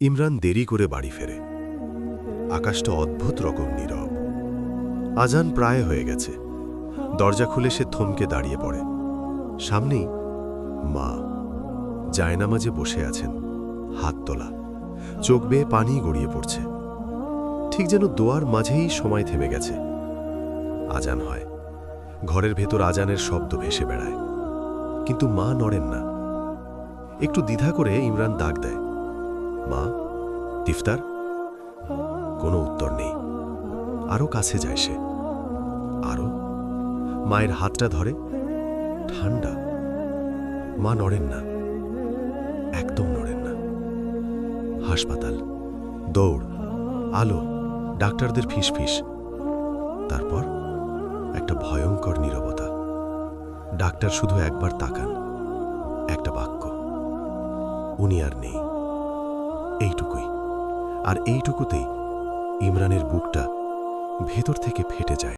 ইমরান দেরি করে বাড়ি ফেরে। আকাশটা অদ্ভুত রকম নীরব। আজান প্রায় হয়ে গেছে। দরজা খুলে সে থমকে দাঁড়িয়ে পড়ে। সামনেই মা জায়নামাজে বসে আছেন, হাত তোলা। চোখ বেয়ে পানি গড়িয়ে পড়ছে। ঠিক যেন দোয়ার মাঝেই সময় থেমে গেছে। আজান হয়। ঘরের ভেতর আজানের শব্দ ভেসে বেড়ায়। কিন্তু মা নড়েন না। একটু দ্বিধা করে ইমরান দাগ দেয়। মা তিফতার কোনো উত্তর নেই। আরও কাছে যায় সে। আরও মায়ের হাতটা ধরে? ঠান্ডা। মা নড়েন না। একদম নড়েন না। হাসপাতাল, দৌড়, আলো, ডাক্তারদের ফিসফিস। তারপর একটা ভয়ঙ্কর নীরবতা। ডাক্তার শুধু একবার তাকান। একটা বাক্য। উনি আর নেই। এইটুকুই। আর এইটুকুতেই ইমরানের বুকটা ভেতর থেকে ফেটে যায়।